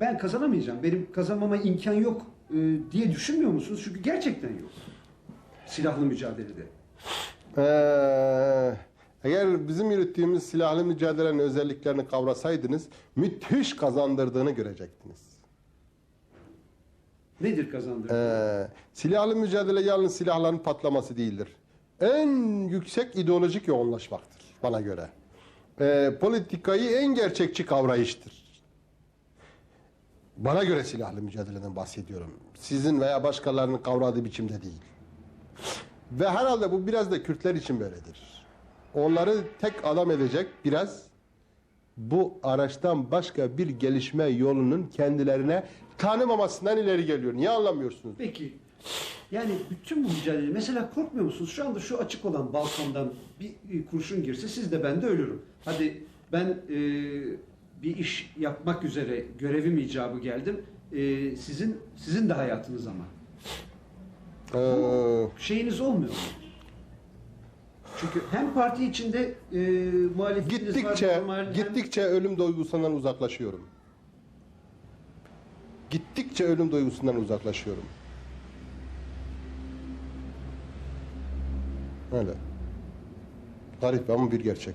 ben kazanamayacağım, benim kazanmama imkan yok e, diye düşünmüyor musunuz? Çünkü gerçekten yok. Silahlı mücadelede. Ee, eğer bizim yürüttüğümüz silahlı mücadelenin özelliklerini kavrasaydınız müthiş kazandırdığını görecektiniz. Nedir kazandırdığı? Ee, silahlı mücadele yalnız silahların patlaması değildir. En yüksek ideolojik yoğunlaşmaktır bana göre. Ee, politikayı en gerçekçi kavrayıştır. Bana göre silahlı mücadeleden bahsediyorum. Sizin veya başkalarının kavradığı biçimde değil. Ve herhalde bu biraz da Kürtler için böyledir. Onları tek adam edecek biraz bu araçtan başka bir gelişme yolunun kendilerine tanımamasından ileri geliyor. Niye anlamıyorsunuz? Peki, yani bütün bu mücadele, mesela korkmuyor musunuz? Şu anda şu açık olan balkondan bir kurşun girse siz de ben de ölürüm. Hadi ben e, bir iş yapmak üzere görevim icabı geldim. E, sizin sizin de hayatınız ama. Ee, Şeyiniz olmuyor mu? Çünkü hem parti içinde e, muhalefetiniz Gittikçe, var, normal, hem- gittikçe ölüm duygusundan uzaklaşıyorum. Gittikçe ölüm duygusundan uzaklaşıyorum. Öyle. Garip ama bir gerçek.